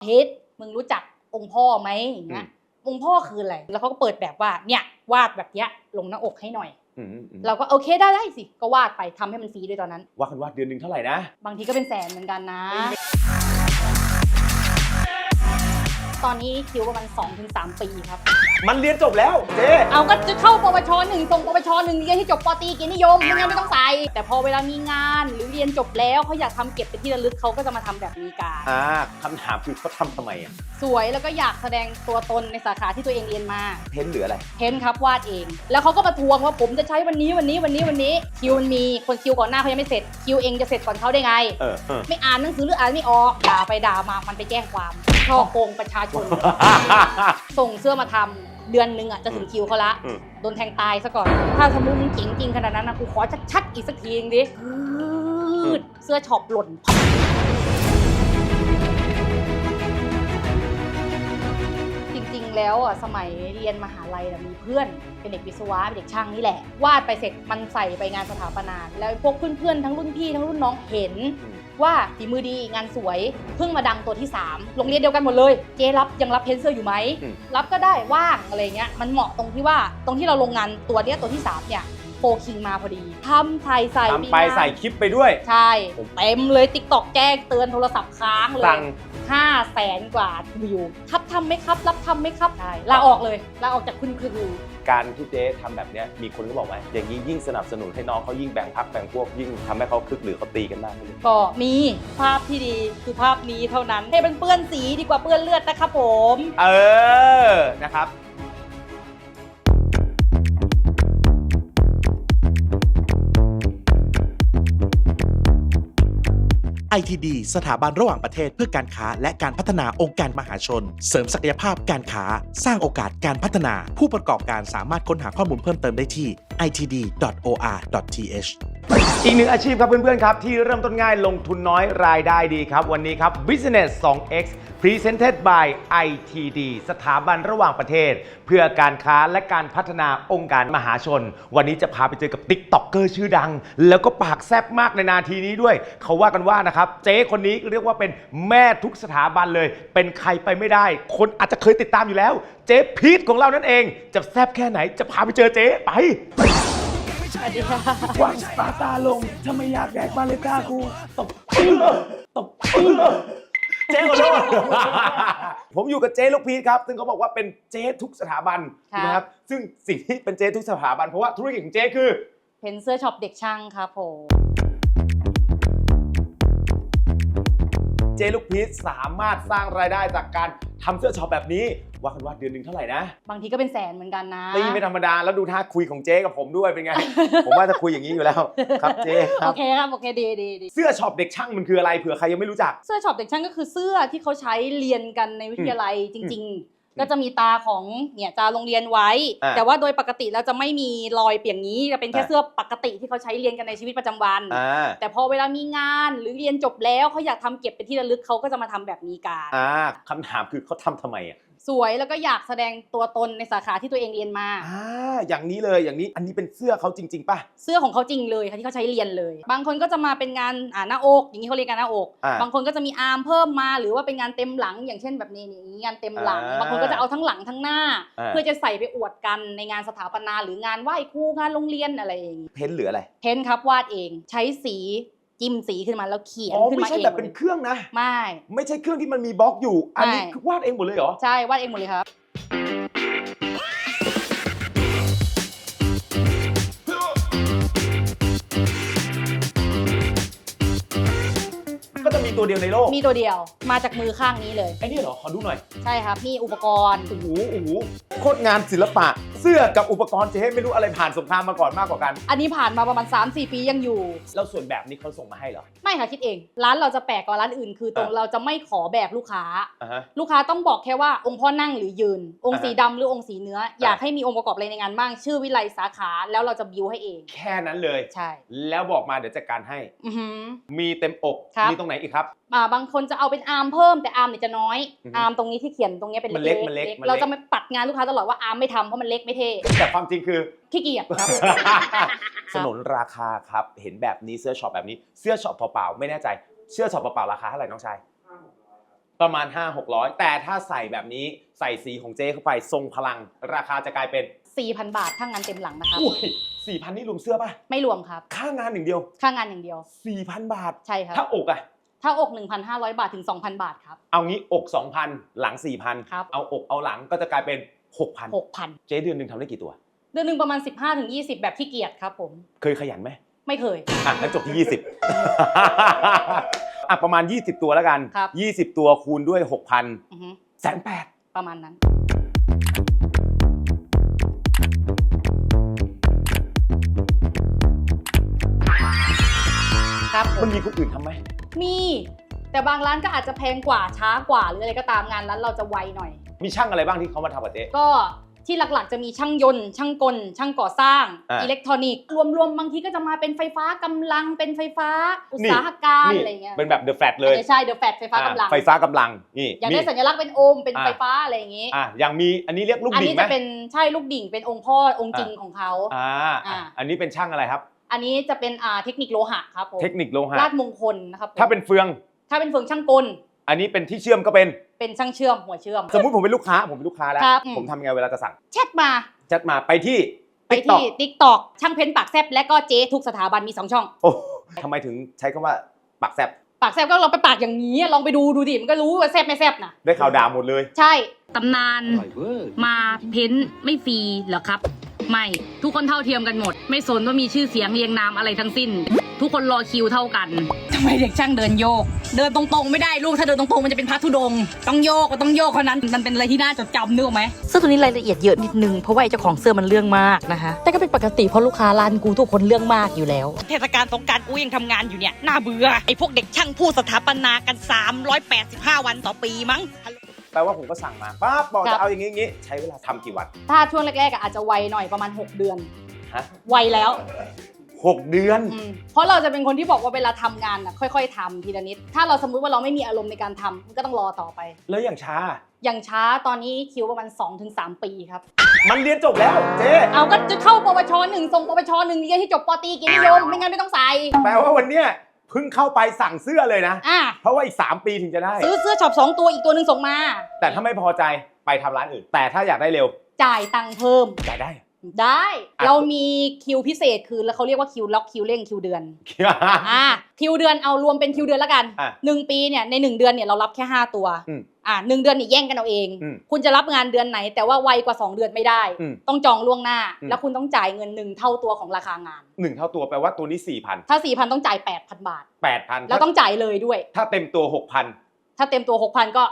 เพชรมึงรู้จักองค์พ่อไหมอย่างเงี้ยองค์พ่อคืออะไร แล้วเขาก็เปิดแบบว่าเนี่ยวาดแบบเนี้ยลงหน้าอกให้หน่อยอืมอืมเราก็โอเคได้ได้สิ ก็วาดไปทำให้มันฟรีด้วยตอนนั้นว่ากันว่าเดือนหนึ่งเท่าไหร่นะ บางทีก็เป็นแสนเหมือนกันนะ ตอนนี้คิวประมาณ2-3 ปีครับ มันเรียนจบแล้วเจ๊เอาก็จะเข้าปวชหนึ่งส่งปวชหนึ่งเรียนให้จบปตรีเกียรตินิยมไม่งั้นไม่ต้องใส่ แต่พอเวลามีงานหรือเรียนจบแล้วเขาอยากทำเก็บเป็นที่ระลึกเขาก็จะมาทำแบบนี้กัน อ่าคำถามคือเขาทำทำไมอะสวยแล้วก็อยากแสดงตัวตนในสาขาที่ตัวเองเรียนมา เพ้นท์หรืออะไร เพ้นท์ครับวาดเอง แล้วเขาก็มาทวงว่าผมจะใช้วันนี้วันนี้วันนี้วันนี้คิวมันมีคนคิวก่อนหน้าเขายังไม่เสร็จคิวเองจะเสร็จก่อนเขาได้ไง เออเออไม่อ่านหนังสือหรืออ่านไม่ออกด่าไปด่ามามันไปแจ้งความ ช่อโกงประชาชน ส่งเสื้อมาทำเดือนหนึงอะจะถึงคิวเขาละ อืม โดนแทงตายซะก่อน ถ้าสมมติมึงเจ๋งจริงขนาดนั้นนะกูขอชัดๆอีกสักทีนึงดิพืดเสื้อช็อปหล่นจริ งๆแล้วอะสมัยเรียนมหาลัยน่ะมีเพื่อนเป็นเด็กวิศวะเป็นเด็กช่างนี่แหละ วาดไปเสร็จมันใส่ไปงานสถาปนา แล้วพวกเพื่อนๆทั้งรุ่นพี่ทั้งรุ่นน้องเห็นอืมว่าฝีมือดีงานสวยเพิ่งมาดังตัวที่ 3 โรงเรียนเดียวกันหมดเลย เจ๊รับยังรับเพนเซอร์อยู่ไหม อืม รับก็ได้ว่างอะไรเงี้ยมันเหมาะตรงที่ว่าตรงที่เราลงงานตัวเนี้ยตัวที่ 3 เนี่ย โฟคิงมาพอดีทำไทยใส่ทำไปใส่คลิปไปด้วย ใช่ เต็มเลยติ๊กตอกแจ้งเตือนโทรศัพท์ค้างเลยสั่งห้าแสนกว่าวิวครับทำไหมครับ รับทำไหมครับใช่ลาออกเลยลาออกจากคุณครูการที่เจ๊ทำแบบเนี้ยมีคนก็บอกว่าอย่างนี้ยิ่งสนับสนุนให้น้องเขายิ่งแบ่งพักแบ่งพวกยิ่งทำให้เขาคึกหรือเขาตีกันมากขึ้นก็มีภาพที่ดีคือภาพนี้เท่านั้นให้เป็นเปื้อนสีดีกว่าเปื้อนเลือดนะครับผม เออนะครับ ITD สถาบันระหว่างประเทศเพื่อการค้า และการพัฒนาองค์การมหาชน เสริมศักยภาพการค้า สร้างโอกาสการพัฒนา ผู้ประกอบการสามารถค้นหาข้อมูลเพิ่มเติมได้ที่ itd.or.th อีกหนึ่งอาชีพครับเพื่อนๆครับ ที่เริ่มต้นง่ายลงทุนน้อยรายได้ดีครับ วันนี้ครับ Business 2x Presented by ITD สถาบันระหว่างประเทศ เพื่อการค้าและการพัฒนาองค์การมหาชน วันนี้จะพาไปเจอกับ t ิ k t o k เกอร์ชื่อดัง แล้วก็ปากแซบมากในนาทีนี้ด้วย เขาว่ากันว่านะครับ เจ๊คนนี้เรียกว่าเป็นแม่ทุกสถาบันเลย เป็นใครไปไม่ได้ คนอาจจะเคยติดตามอยู่แล้ว เจ๊พีทของเรานั่นเอง จะแซบแค่ไหนจะพาไปเจอเจ๊ไป สวัสดีค่ะวางสปาตาลงถ้าไมอยากแดกบาเลต้ากูตบตบเจ๊ขอโทษผมอยู่กับเจ๊ลูกพีทครับ ซึ่งเขาบอกว่าเป็นเจ๊ทุกสถาบันค่ะครับ ซึ่งสิ่งที่เป็นเจ๊ทุกสถาบันเพราะว่าธุรกิจของเจ๊คือ เพนเซอร์ช็อปเด็กช่างครับผมเจ๊ลูกพีทสามารถสร้างรายได้จากการทำเสื้อช็อปแบบนี้ ว่ากันว่าเดือนหนึ่งเท่าไหร่นะบางทีก็เป็นแสนเหมือนกันนะนี่ไม่ธรรมดาแล้วดูท่าคุยของเจ๊กับผมด้วยเป็นไง ผมว่าจะคุยอย่างนี้อยู่แล้วครับเจ๊คโอรับเคครับโอเคดีดีดีเสื้อช็อปเด็กช่างมันคืออะไรเผื่อใครยังไม่รู้จัก เสื้อช็อปเด็กช่างก็คือเสื้อที่เขาใช้เรียนกันในวิทยาลัยจริง ๆ ก็จะมีตาของเนี่ยตาโรงเรียนไว้ อ่าแต่ว่าโดยปกติแล้วจะไม่มีรอยเปียงนี้จะเป็นแค่อ่า เสื้อปกติที่เขาใช้เรียนกันในชีวิตประจำวัน อ่าแต่พอเวลามีงานหรือเรียนจบแล้วเขาอยากทำเก็บเป็นที่ระลึกเขาก็จะมาทำแบบนี้กัน อ่าคำถามคือเขาทำทำไมอะ สวยแล้วก็อยากแสดงตัวตนในสาขาที่ตัวเองเรียนมา อ่าอย่างนี้เลยอย่างนี้อันนี้เป็นเสื้อเขาจริง ๆป่ะ เสื้อของเขาจริงเลยค่ะที่เขาใช้เรียนเลย บางคนก็จะมาเป็นงานอ่าหน้าอกอย่างนี้เขาเรียกกันหน้าอก อ่าบางคนก็จะมีอาร์มเพิ่มมาหรือว่าเป็นงานเต็มหลัง อย่างเช่นแบบนี้นี่งานเต็มหลัง อ่าบางคนก็จะเอาทั้งหลังทั้งหน้า อ่า เพื่อจะใส่ไปอวดกันในงานสถาปนาหรืองานไหว้ครูงานโรงเรียนอะไรอย่างนี้ เพ้นท์หรืออะไร เพ้นท์ครับวาดเองใช้สี จิ้มสีขึ้นมาแล้วเขียนอ๋อขึ้นไม่มาใช่เองแบบเป็นเครื่องนะ ไม่ ไม่ใช่เครื่องที่มันมีบล็อกอยู่ อันนี้ไม่ คือวาดเองหมดเลยเหรอ ใช่วาดเองหมดเลยครับ ตัวเดียวในโลก มีตัวเดียว มาจากมือข้างนี้เลย ไอ้นี่เหรอ ขอดูหน่อย ใช่ครับนี่อุปกรณ์ โอ้โหโอ้โหโคตรงานศิลปะ เสื้อกับอุปกรณ์เจ๊ไม่รู้อะไรผ่านสงครามมาก่อนมากกว่ากัน อันนี้ผ่านมาประมาณ 3-4 ปียังอยู่ แล้วส่วนแบบนี้เขาส่งมาให้เหรอ ไม่ค่ะคิดเอง ร้านเราจะแปลกกว่าร้านอื่น คือตรงอะ เราจะไม่ขอแบบลูกค้า อ่าฮะ ลูกค้าต้องบอกแค่ว่าองค์พ่อนั่งหรือยืน องค์อ่าฮะสีดำหรือองค์สีเนื้อ อยากให้มีองค์ประกอบอะไรในงานบ้าง ชื่อวิไลสาขาแล้วเราจะบิวให้เอง แค่นั้นเลย ใช่ แล้วบอกมาเดี๋ยวจัดการให้ อือหือ มีเต็มอก ครับ มีตรงไหนอีกครับอ่าบางคนจะเอาเป็นอาร์มเพิ่มแต่อาร์มเนี่ยจะน้อย อือฮึอาร์มตรงนี้ที่เขียนตรงเนี้ยเป็นมันเล็เล็กกๆมันเล็กเล็กมันเล็ก เราจะไม่ปัดงานลูกค้าตลอดว่าอาร์มไม่ทำเพราะมันเล็กไม่เท่แต่ความจริงคือ ขี้เกียจครับ สนนราคาครับ เห็นแบบนี้เสื้อช็อปแบบนี้ เสื้อช็อปเปล่าๆไม่แน่ใจ เสื้อช็อปเปล่าๆราคาเท่าไหร่น้องชายประมาณ 5 600 แต่ถ้าใส่แบบนี้ใส่สีของเจ๊เข้าไปทรงพลัง ราคาจะกลายเป็น4,000 บาทถ้างานเต็มหลังนะครับ อุ้ยสี่พันนี่รวมเสื้อป่ะ ไม่รวมครับ ค่างานหนึ่งเดียว ค่างานอย่างเดียว 4,000 บาท ใช่ครับ ถ้าอกอะ ถ้าอก 1,500 บาทถึง 2,000 บาทครับ เอางี้อก 2,000 หลัง 4,000 ครับ เอาอกเอาหลังก็จะกลายเป็น 6,000 6,000 เจ๊เดือนหนึ่งทำได้กี่ตัว เดือนหนึ่งประมาณ 15-20 แบบขี้เกียจครับผม เคยขยันไหม ไม่เคย อะงั้นจบที่ 20 อะประมาณ 20 ตัวแล้วกัน ครับ 20 ตัวคูณด้วย 6,000อือฮึแสนแปดประมาณนั้น ครับผมัมนมีคนอื่นทำไหม มี แต่บางร้านก็อาจจะแพงกว่าช้ากว่าหรืออะไรก็ตามงานร้านเราจะไวหน่อย มีช่างอะไรบ้างที่เขามาทำกับเจ๊ ก็ที่หลักๆ จะมีช่างยนต์ ช่างกล ช่างก่อสร้าง อะอิเล็กทรอนิกส์ รวมๆ บางทีก็จะมาเป็นไฟฟ้ากำลัง เป็นไฟฟ้า อุตสาหการนี่ อะไรเงี้ยเป็นแบบ The Flat เลยอันนี้ใช่เดอะแฟตไฟฟ้ากำลัง อะไฟฟ้ากำลังนี่อยากมี ได้สัญลักษณ์เป็นโอม เป็นอะไฟฟ้าอะไรอย่างงี้ อะอย่างมีอันนี้เรียกลูกอันดิ่นี้งไหมจะเป็นใช่ลูกดิ่ง เป็นองค์พ่อองค์จริงของเขา อ่าอะอันนี้เป็นช่างอะไรครับ อันนี้จะเป็นอ่าเทคนิคโลหะครับผมเทคนิคโลหะลาดมงคลนะครับผมถ้าเป็นเฟือง ถ้าเป็นเฟืองช่างกล อันนี้เป็นที่เชื่อมก็เป็น เป็นช่างเชื่อมหัวเชื่อม สมมุติผมเป็นลูกค้าผมเป็นลูกค้าแล้ว ครับผมทำยังไงเวลาจะสั่งแชทมา แชทมาไปที่ ไป TikTok ที่ t ิ k t o k ช่างเพ้นปากแซบและก็เจ๊ทุกสถาบันมีสองช่อง โอ้ทำไมถึงใช้คำว่าปักแซบปากแซบก็ลองไปปากอย่างนี้ลองไปดูดูดิมันก็รู้ว่าแซบไม่แซบนะได้ข่าวด่าหมดเลย ใช่ตำนาน มาเพ้นท์ไม่ฟรีเหรอครับ ไม่ทุกคนเท่าเทียมกันหมด ไม่สนว่ามีชื่อเสียงเรียงนามอะไรทั้งสิ้น ทุกคนรอคิวเท่ากันทำไมเด็กช่างเดินโยก เดินตรงๆไม่ได้ลูกถ้าเดินตรงๆมันจะเป็นพระธุดงค์ต้องโยกก็ต้องโยกเท่านั้นมันเป็นอะไรที่น่าจดจำนึกออกไหมเสื้อตัวนี้รายละเอียดเยอะนิดนึง เพราะว่าไอ้เจ้าของเสื้อมันเรื่องมากนะคะ แต่ก็เป็นปกติเพราะลูกค้าร้านกูทุกคนเรื่องมากอยู่แล้ว เทศกาลสงกรารกูยังทำงานอยู่เนี่ยน่าเบื่อไอ้พวกเด็กช่างผู้สถาปนากัน 385 วันต่อปีมั้ง แปลว่าผมก็สั่งมาปั๊บบอกครัจะบเอาอย่างงี้อย่างงี้ใช้เวลาทำกี่วันถ้าช่วงแรกๆอะอาจจะไวหน่อยประมาณ 6 เดือนฮะไวแล้วหกเดือน อืมเพราะเราจะเป็นคนที่บอกว่าเวลาทำงานอะค่อย ๆทำทีละนิด ถ้าเราสมมุติว่าเราไม่มีอารมณ์ในการทำมันก็ต้องรอต่อไป แล้วอย่างช้าอย่างช้าตอนนี้คิวประมาณ2-3 ปีครับ มันเรียนจบแล้วเจ๊เอาก็จะเข้าปวชหนึ่งส่งปวชหนึ่งเรียนที่จบปตรีเกียรตินิยมไม่งั้นไม่ต้องใส่ แปลว่าวันเนี้ย เพิ่งเข้าไปสั่งเสื้อเลยนะ อะเพราะว่าอีก 3 ปีถึงจะได้ ซื้อเสื้อช็อปสองตัวอีกตัวหนึ่งส่งมา แต่ถ้าไม่พอใจไปทำร้านอื่น แต่ถ้าอยากได้เร็วจ่ายตังค์เพิ่ม จ่ายได้ ได้ อะ เรามีคิวพิเศษคือแล้วเขาเรียกว่าคิวล็อกคิวเร่งคิวเดือน อ่าคิวเดือนเอารวมเป็นคิวเดือนแล้วกันอะหนึ่งปีเนี่ยในหนึ่งเดือนเนี่ยเรารับแค่5ตัวอืมอ่าหนึ่งเดือนเนี่ยแย่งกันเอาเอง อืมคุณจะรับงานเดือนไหน แต่ว่าไวกว่า2เดือนไม่ได้ อืมต้องจองล่วงหน้า อืม แล้วคุณต้องจ่ายเงินหนึ่งเท่าตัวของราคางาน หนึ่งเท่าตัวแปลว่าตัวนี้4,000ถ้า4,000ต้องจ่าย8,000บาท8,000แล้วต้องจ่ายเลยด้วย ถ้าเต็มตัว6,000ถ้าเต็มตัว6,000ก็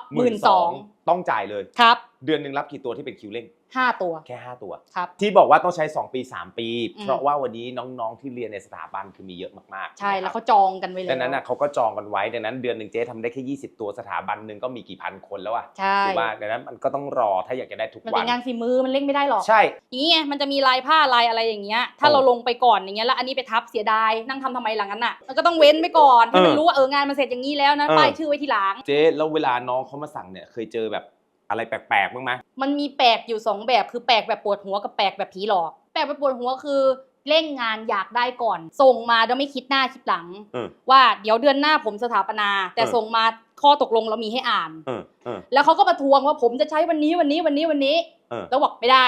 12,000ต้องจ่ายเลย ครับ เดือนหนึ่งรับกี่ตัวที่เป็นคิวเร่ง5ตัว แค่ 5 ตัว ครับ ที่บอกว่าต้องใช้ 2 ปี 3 ปี อืม เพราะว่าวันนี้น้องๆที่เรียนในสถาบันคือมีเยอะมากๆใช่นะคแล้รัวบเขาจองกันไว้แล้วดังนั้นน่ะเขาก็จองกันไว้ดังนั้นเดือนหนึ่งเจ๊ทำได้แค่20 ตัวสถาบันหนึ่งก็มีกี่พันคนแล้วอะใช่ถูกป่ะดังนั้นมันก็ต้องรอถ้าอยากจะได้ทุกมันวัเป็นนงานฝีมือมันเล่งไม่ได้หรอก ใช่ อย่างนี้ไงมันจะมีลายผ้าลายอะไรอย่างเงี้ย ถ้าโอ้เราลงไปก่อนอย่างเงี้ยแล้วอันนี้ไปทับเสียดายนั่งทำทำไมหลังนั้นน่ะมันก็ต้องเว้นไปก่อนให้มันเออรู้ว่าเอองานมันเสร็จอย่างนี้แล้วนะเออ ป้ายชื่อไว้ทีหลัง เจ๊แล้วเวลาน้องเขามาสั่งเนี่ยเคยเจอแบบ อะไรแปลกๆบ้างไหมมันมีแปลกอยู่สองแบบคือแปลกแบบปวดหัวกับแปลกแบบผีหลอก แปลกแบบปวดหัวคือเร่งงานอยากได้ก่อน ส่งมาโดยไม่คิดหน้าคิดหลัง เออ ว่าเดี๋ยวเดือนหน้าผมสถาปนา แต่เออ ส่งมาข้อตกลงเรามีให้อ่าน เออเออแล้วเขาก็มาทวงว่าผมจะใช้วันนี้วันนี้วันนี้วันนี้ เออ แล้วบอกไม่ได้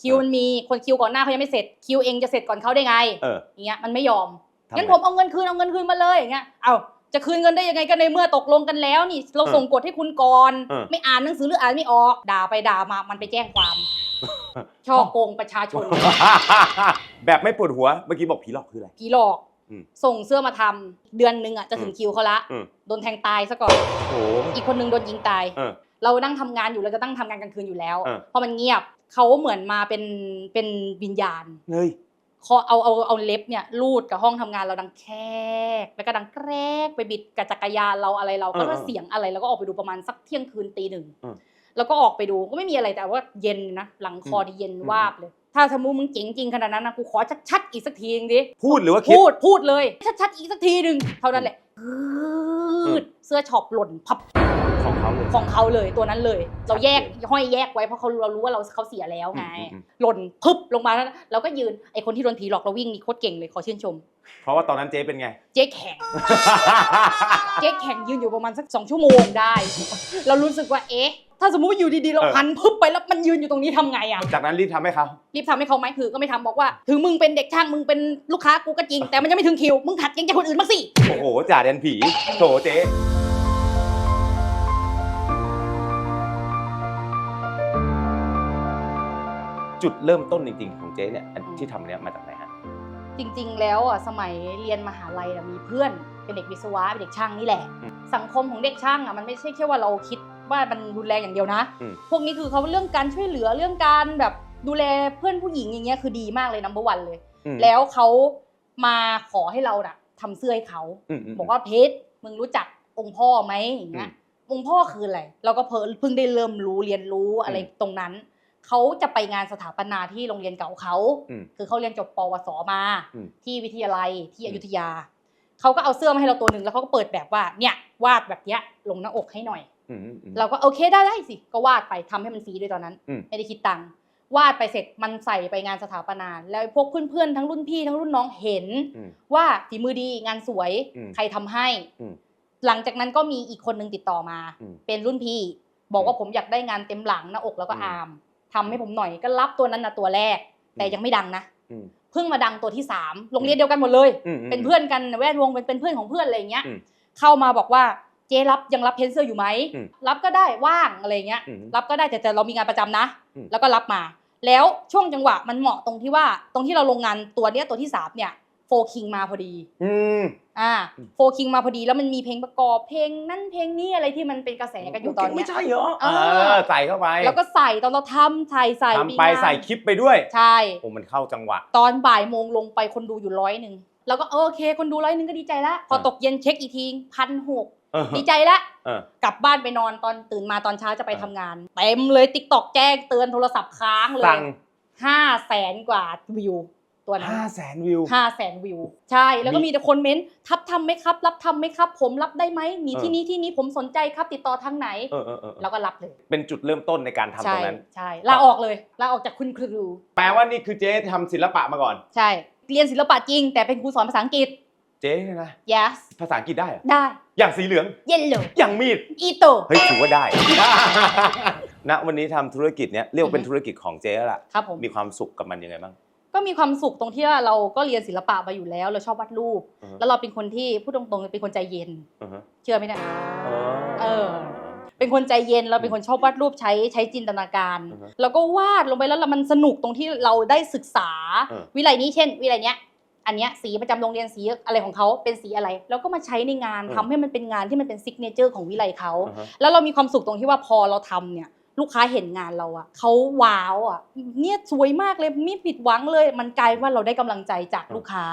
คิวเออมันมีคนคิวก่อนหน้าเขายังไม่เสร็จคิวเองจะเสร็จก่อนเขาได้ไงเอออย่างเงี้ยมันไม่ยอมทำไงงั้นผมเอาเงินคืนเอาเงินคืนมาเลยอย่างเงี้ยเอา จะคืนเงินได้ยังไงก็ในเมื่อตกลงกันแล้วนี่ เราเออส่งกฎให้คุณก่อนเออ ไม่อ่านหนังสือหรืออ่านไม่ออก ด่าไปด่ามามันไปแจ้งความ ช่อโกงประชาชน แบบไม่ปวดหัว เมื่อกี้บอกผีหลอกคืออะไร ผีหลอก อืมส่งเสื้อมาทำเดือนหนึงอะจะถึงอืมคิวเขาละอืม โดนแทงตายซะก่อน โอ้โหอีกคนนึงโดนยิงตาย เออ เรานั่งทำงานอยู่เราจะตั้งทำงานกลางคืนอยู่แล้วเออ พอมันเงียบเขาเหมือนมาเป็นเป็นวิญญาณ เฮ้ย คอเอาเอาเอาเล็บเนี่ยลูดกับห้องทำงานเราดังแคกแล้วก็ดังแกรกไปบิดกับจักรยานเราอะไรเราก็เออเออเสียงอะไรเราก็ออกไปดูประมาณสักเที่ยงคืนตีหนึ่งเออแล้วก็ออกไปดูก็ไม่มีอะไรแต่ว่าเย็นนะหลังคอที่เย็นอืมวาบเลย ถ้าสมมติมึงเจ๋งจริงขนาดนั้นนะกูขอชัดๆอีกสักทีนึงดิพูดหรือว่าคิดพูดพูดเลยชัดๆอีกสักทีหนึ่งเท่านั้นแหละพืดเสื้อช็อปหล่นพับของ เขาเลย ของเขาเลยตัวนั้นเลย เราแยกชัดเจนห้อยแยกไว้เพราะเขาเรารู้ว่าเราเขาเสียแล้วไงอืมอืมอืม หล่นพึบลงมาแล้วเราก็ยืนไอคนที่โดนผีหลอกเราวิ่งนี่โคตรเก่งเลยขอชื่นชม เพราะว่าตอนนั้นเจ๊เป็นไง เจ๊แข็ง เจ๊แข็งยืนอยู่ประมาณสักสองชั่วโมงได้ เรารู้สึกว่าเอ๊ะ ถ้าสมมติว่าอยู่ดีๆ เราเออ หันพึบไปแล้วมันยืนอยู่ตรงนี้ทำไงอะ จากนั้นรีบทำให้เขา รีบทำให้เขาไหมคือก็ไม่ทำบอกว่า ถึงมึงเป็นเด็กช่างมึงเป็นลูกค้ากูก็จริง แต่มันยังไม่ถึงคิว มึงขัดเกรงใจคนอื่นบ้างสิ โอ้โหจ่าแดนผีโถเจ๊ จุดเริ่มต้นจริงๆ ของเจ๊เนี่ยอันที่ทำเนี่ยมาจากไหนฮะ จริง ๆ แล้วอะสมัยเรียนมหาลัยอะมีเพื่อนเป็นเด็กวิศวะเป็นเด็กช่างนี่แหละ อืมสังคมของเด็กช่างอะมันไม่ใช่แค่ว่าเราคิดว่ามันรุนแรงอย่างเดียวนะ อืม พวกนี้คือเขาเรื่องการช่วยเหลือเรื่องการแบบดูแลเพื่อนผู้หญิงอย่างเงี้ยคือดีมากเลยนัมเบอร์วันเลย อืมแล้วเขามาขอให้เราน่ะทำเสื้อให้เขาอืมม บอกว่าเพชรมึงรู้จักองค์พ่อไหมอย่างเงี้ยองค์พ่อคืออะไร เราก็เพิ่งเพิ่งได้เริ่มรู้เรียนรู้อะไรอืมตรงนั้น เขาจะไปงานสถาปนาที่โรงเรียนเก่าเขาอืมคือเขาเรียนจบปวสมา อืม ที่วิทยาลัยที่อืมอยุธยาเขาก็เอาเสื้อมาให้เราตัวหนึ่งแล้วเขาก็เปิดแบบว่าเนี่ยวาดแบบเนี้ยลงหน้าอกให้หน่อย อืมอืมอืม เราก็โอเคได้ได้สิก็วาดไปทำให้มันฟรีด้วยตอนนั้น อืม ไม่ได้คิดตังค์วาดไปเสร็จมันใส่ไปงานสถาปนา แล้วพวกเพื่อนๆทั้งรุ่นพี่ทั้งรุ่นน้องเห็น อืม ว่าฝีมือดีงานสวยอืมใครทำให้ อืมหลังจากนั้นก็มีอีกคนนึงติดต่อมา อืมเป็นรุ่นพี่ บอกว่าอืมผมอยากได้งานเต็มหลังหน้าอกแล้วก็อืม อาร์ม ทำให้ผมหน่อยก็รับตัวนั้นนะตัวแรก แต่อืมยังไม่ดังนะอืมเพิ่งมาดังตัวที่สามโรงเรียนเดียวกันหมดเลยอืมเป็นเพื่อนกันแวดวงเป็นเป็นเพื่อนของเพื่อนอะไรอย่างเงี้ยอืมเข้ามาบอกว่าเจ๊รับยังรับเพนเซอร์อยู่ไหมอืมรับก็ได้ว่างอะไรเงี้ยอืมรับก็ได้แต่แต่เรามีงานประจำนะอืมแล้วก็รับมา แล้วช่วงจังหวะมันเหมาะตรงที่ว่าตรงที่เราลงงานตัวเนี้ยตัวที่สามเนี่ยโฟ คิงมาพอดี อืม อ่าอืมโฟคิงมาพอดีแล้วมันมีเพลงประกอบเพลงนั่นเพลงนี้อะไรที่มันเป็นกระแสกันอยู่ตอนเนี้ไม่ย ใช่เหรอเอเออ อใส่เข้าไปแล้วก็ใส่ตอนเราทำใส่ใส่ทำไปมีงานใส่คลิปไปด้วยใช่ โอ้มันเข้าจังหวะ ตอนบ่ายโมงลงไปคนดูอยู่ร้อยหนึ่งแล้วก็เออโอเค คนดูร้อยหนึ่งก็ดีใจแล้วพอเออตกเย็นเช็คอีกทีพันหกเออ ดีใจแล้วเออ กลับบ้านไปนอนตอนตื่นมาตอนเช้าจะไปเออทำงานเต็มเลยติ๊กตอกแจ้งเตือนโทรศัพท์ค้างเลยสั่งห้าแสนกว่าวิว ตัวนั้นห้าแสนวิวห้าแสนวิว ใช่ แล้วก็มีมีแต่คนเม้นทับทำไหมครับ รับทำไหมครับ ผมรับได้ไหมมีเออที่นี้ที่นี้ผมสนใจครับ ติดต่อทางไหนเออเออเออแล้วก็รับเลย เป็นจุดเริ่มต้นในการทำตใช่รงนั้น ใช่ลาออกเลยลาออกจากคุณครู แปลว่านี่คือเจ๊ทำศิลปะมาก่อน ใช่ เรียนศิลปะจริง แต่เป็นครูสอนภาษาอังกฤษ เจ๊เนี่ยนะ yes ภาษาอังกฤษได้เหรอได้ อย่างสีเหลือง yellow อย่างมีด อีโต เฮ้ยถือว่าได้ณวันนี้ทำธุรกิจเนี้ยเรียกว่าเป็นธุรกิจของเจ๊แล้วล่ะครับผมมีความสุขกับมันยังไงบ้าง ก็มีความสุขตรงที่ว่าเราก็เรียนศิลปะมาอยู่แล้ว เราชอบวาดรูป อือฮะ แล้วเราเป็นคนที่พูดตรงๆเป็นคนใจเย็นอือฮะเชื่อไหมเนี่ยเออเออ เป็นคนใจเย็นเราเป็นคนชอบวาดรูปใช้ใช้จินตนาการ อือฮะแล้วก็วาดลงไปแล้วแล้วมันสนุกตรงที่เราได้ศึกษา เออ วิไลนี้เช่น วิไลเนี้ย อันเนี้ยสีประจำโรงเรียนสีอะไรของเขาเป็นสีอะไร แล้วก็มาใช้ในงานทำให้มันเป็นงานที่มันเป็นซิกเนเจอร์ของวิไลเขาอือฮะ แล้วเรามีความสุขตรงที่ว่าพอเราทำเนี่ย ลูกค้าเห็นงานเราอะเขาว้าวอะเนี่ยสวยมากเลยไม่ผิดหวังเลย มันกลายว่าเราได้กำลังใจจากลูกค้า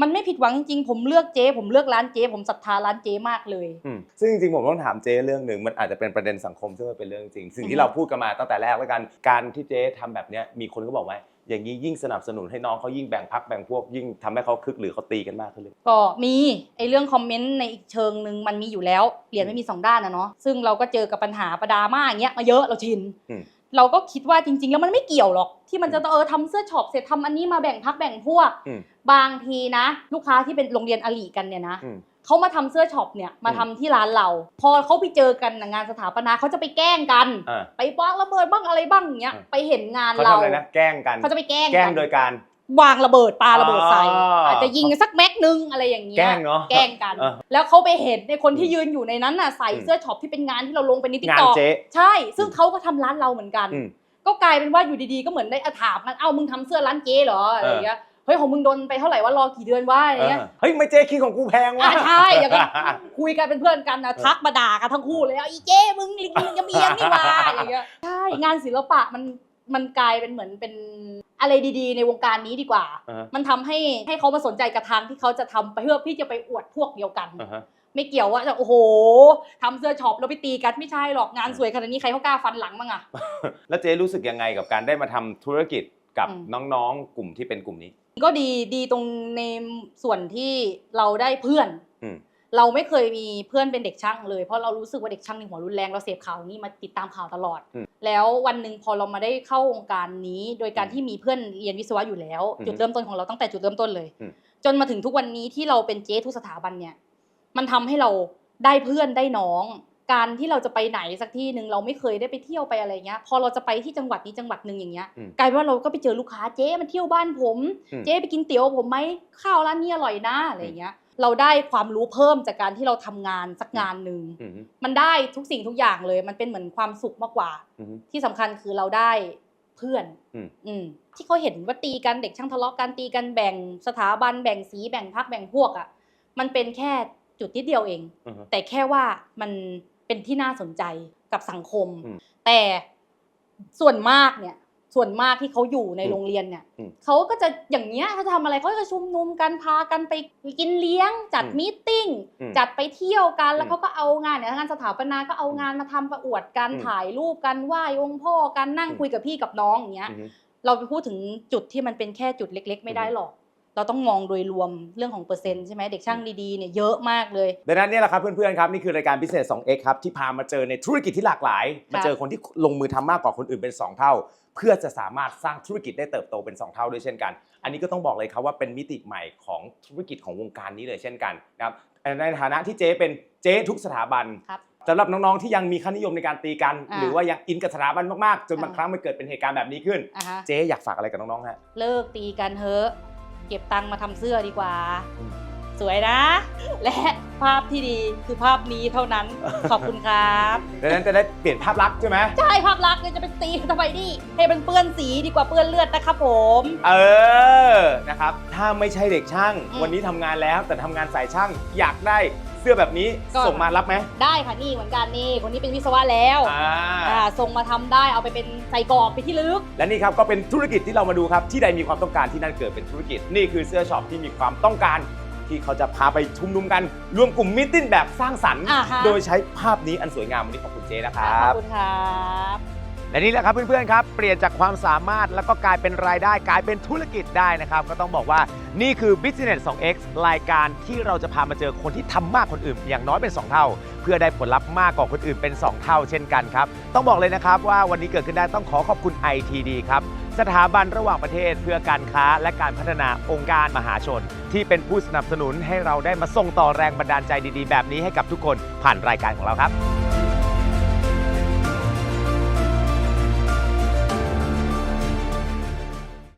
มันไม่ผิดหวังจริงๆผมเลือกเจ๊ผมเลือกร้านเจ๊ผมศรัทธาร้านเจ๊มากเลยอืมซึ่งจริงๆผมต้องถามเจ๊เรื่องหนึ่งมันอาจจะเป็นประเด็นสังคมซึ่งมันเป็นเรื่องจริง สิ่งอือที่ฮึเราพูดกันมาตั้งแต่แรกแล้วกันการที่เจ๊ทำแบบเนี้ยมีคนก็บอกว่า อย่างนี้ยิ่งสนับสนุนให้น้องเขายิ่งแบ่งพักแบ่งพวก ยิ่งทำให้เขาคึกหรือเขาตีกันมากขึ้นเลยก็มีไอ้เรื่องคอมเมนต์ในอีกเชิงหนึ่งมันมีอยู่แล้วเหรียญไม่มีสองด้านนะเนาะซึ่งเราก็เจอกับปัญหาประดราม่าอย่างเงี้ยมาเยอะเราชิน อืม เราก็คิดว่าจริง ๆ แล้วมันไม่เกี่ยวหรอก ที่มันจะต้องเออทำเสื้อช็อปเสร็จทำอันนี้มาแบ่งพักแบ่งพวก อืม บางทีนะ ลูกค้าที่เป็นโรงเรียนอลีกันเนี่ยนะ อืม เขามาทำเสื้อช็อปเนี่ยมาทำที่ร้านเรา พอเขาไปเจอกันนะงานสถาปนาเขาจะไปแกล้งกันอ่าไปวางระเบิดบ้างอะไรบ้างอย่างเงี้ยอ่าไปเห็นงานเขาเราทำอะไรนะแกล้งกันเขาจะไปแกล้งแกล้งกันโดยการวางระเบิดปาระเบิดใส่อ๋อออาจจะยิงกันสักแม็กนึงอะไรอย่างเงี้ยแกล้งเนอะแกล้งกันเออแล้วเขาไปเห็นในคนที่ยืนอยู่ในนั้นน่ะใส่อืมเสื้อช็อปที่เป็นงานที่เราลงไปในติ๊กงานต็อกเจ๊ใช่ ซึ่งเขาก็ทำร้านเราเหมือนกันอืมก็กลายเป็นว่าอยู่ดีๆก็เหมือนได้อาถามมันเอ้ามึงทำเสื้อร้านเจ๊เหรออะไรอย่างเงี้ย เฮ้ยของมึงโดนไปเท่าไหร่ว่ารอกี่เดือนวะอะไรเออเงี้ยเฮ้ยไม่เจ๊คิดของกูแพงวะอ่าใช่อย่างนั้นคุยกันเป็นเพื่อนกันนะทักมาด่ากันทั้งคู่เลยเอาอีเจ้มึงลิงมึงจะเบียงนี่หว่าอย่างเงี้ยใช่งานศิลปะมันมันกลายเป็นเหมือนเป็นอะไรดีๆ ในวงการนี้ดีกว่าอ่าฮะมันทำให้ให้เขามาสนใจกับทางที่เขาจะทำไปเพื่อพี่จะไปอวดพวกเดียวกันอ่าฮะไม่เกี่ยวว่าจะโอ้โหทำเสื้อช็อปแล้วไปตีกันไม่ใช่หรอกงานสวยขนาดนี้ใครเขากล้าฟันหลังมั้งอะแล้วเจ๊รู้สึกยังไงกับการได้มาทำธุรกิจกับอืมน้องๆ กลุ่มที่เป็นกลุ่มนี้ ก็ดีดีตรงในส่วนที่เราได้เพื่อน อืม เราไม่เคยมีเพื่อนเป็นเด็กช่างเลย เพราะเรารู้สึกว่าเด็กช่างในหัวรุนแรงเราเสพข่าวนี้มาติดตามข่าวตลอด อืมแล้ววันหนึ่งพอเรามาได้เข้าวงการนี้ โดยการอืมที่มีเพื่อนเรียนวิศวะอยู่แล้ว อืมจุดเริ่มต้นของเราตั้งแต่จุดเริ่มต้นเลย อืม จนมาถึงทุกวันนี้ที่เราเป็นเจ๊ทุกสถาบันเนี่ย มันทำให้เราได้เพื่อนได้น้อง การที่เราจะไปไหนสักที่หนึ่งเราไม่เคยได้ไปเที่ยวไปอะไรเงี้ย พอเราจะไปที่จังหวัดนี้จังหวัดหนึ่งอย่างเงี้ย อืมกลายเป็นว่าเราก็ไปเจอลูกค้าเจ๊มันเที่ยวบ้านผม อืม เจ๊ไปกินเตี๋ยวผมไหมข้าวร้านนี้อร่อยนะอะไรเงี้ย เราได้ความรู้เพิ่มจากการที่เราทำงานสักงานหนึ่งอืมมันได้ทุกสิ่งทุกอย่างเลย มันเป็นเหมือนความสุขมากกว่า อืม ที่สำคัญคือเราได้เพื่อนอืมอืมที่เขาเห็นว่าตีกันเด็กช่างทะเลาะกันตีกันแบ่งสถาบันแบ่งสีแบ่งพักแบ่งพวกอะ่ะมันเป็นแค่จุดนิดเดียวเอง อือฮึแต่แค่ว่ามัน เป็นที่น่าสนใจกับสังคมอืมแต่ส่วนมากเนี่ยส่วนมากที่เขาอยู่ในอืมโรงเรียนเนี่ยอืมเขาก็จะอย่างเงี้ยเขาทำอะไรเขาก็จะชุมนุมกันพากันไปกินเลี้ยง จัดอืมมีตติ้งอืมจัดไปเที่ยวกันแล้อืวมเขาก็เอางานเนี่ยงานสถาปนาก็เอางานมาทำประอวดกันอืมถ่ายรูปกันไหว้องค์พ่อกันนั่งอืมคุยกับพี่กับน้องอย่างเงี้ยอืมเราไปพูดถึงจุดที่มันเป็นแค่จุดเล็ก ๆ ไม่ได้หรอก เราต้องมองโดยรวมเรื่องของเปอร์เซ็นต์ใช่ไหมเด็กช่างดีๆเนี่ยเยอะมากเลย ดังนั้นเนี่ยแหละครับเพื่อนๆครับนี่คือรายการ Business 2X ครับที่พามาเจอในธุรกิจที่หลากหลาย มาเจอคนที่ลงมือทำมากกว่าคนอื่นเป็น 2 เท่า เพื่อจะสามารถสร้างธุรกิจได้เติบโตเป็น 2 เท่าด้วยเช่นกัน อันนี้ก็ต้องบอกเลยครับว่าเป็นมิติใหม่ของธุรกิจของวงการนี้เลยเช่นกันนะครับในฐานะที่เจ๊เป็นเจ๊ทุกสถาบันครับสำหรับน้องๆ ที่ยังมีค่านิยมในการตีกันอ่าหรือว่ายังอินกับสถาบันมากๆ จนบางอ่าครั้งมันเกิดเป็นเหตุการณ์แบบนี้ขึ้นอะฮะเจ๊อยากฝากอะไรกับน้องๆฮะเลิกตีกันเถอะ เก็บตังค์มาทำเสื้อดีกว่าอืมสวยนะ และภาพที่ดีคือภาพนี้เท่านั้น ขอบคุณครับ ดังนั้นจะได้เปลี่ยนภาพลักษณ์ใช่ไหม ใช่ภาพลักษณ์เนี่ยจะไปตีกันทำไมดิให้มันเปื้อนสีดีกว่าเปื้อนเลือดนะครับผม เออ นะครับ ถ้าไม่ใช่เด็กช่าง อืม วันนี้ทำงานแล้วแต่ทำงานสายช่างอยากได้ เสื้อแบบนี้ก็ ส่งมารับไหมได้ค่ะนี่เหมือนกันนี่คนนี้เป็นวิศวะแล้วอ่าอ่าส่งมาทำได้เอาไปเป็นใส่กรอบไปที่ลึก และนี่ครับก็เป็นธุรกิจที่เรามาดูครับที่ใดมีความต้องการที่นั่นเกิดเป็นธุรกิจ นี่คือเสื้อช็อปที่มีความต้องการ ที่เขาจะพาไปชุมนุมกันรวมกลุ่มมิทติ้งแบบสร้างสรรค์ อ่าฮะ โดยใช้ภาพนี้อันสวยงามวันนี้ขอบคุณเจนะครัขอบบ คุณครับ และนี่แหละครับเพื่อนๆครับเปลี่ยนจากความสามารถแล้วก็กลายเป็นรายได้กลายเป็นธุรกิจได้นะครับก็ต้องบอกว่านี่คือ Business 2X รายการที่เราจะพามาเจอคนที่ทำมากคนอื่น อย่างน้อยเป็น 2 เท่า เพื่อได้ผลลัพธ์มากกว่าคนอื่นเป็น 2 เท่า เช่นกันครับ ต้องบอกเลยนะครับว่าวันนี้เกิดขึ้นได้ต้องขอขอบคุณ ITD ครับสถาบันระหว่างประเทศเพื่อการค้าและการพัฒนาองค์การมหาชน ที่เป็นผู้สนับสนุนให้เราได้มาส่งต่อแรงบันดาลใจดีๆ แบบนี้ให้กับทุกคนผ่านรายการของเราครับ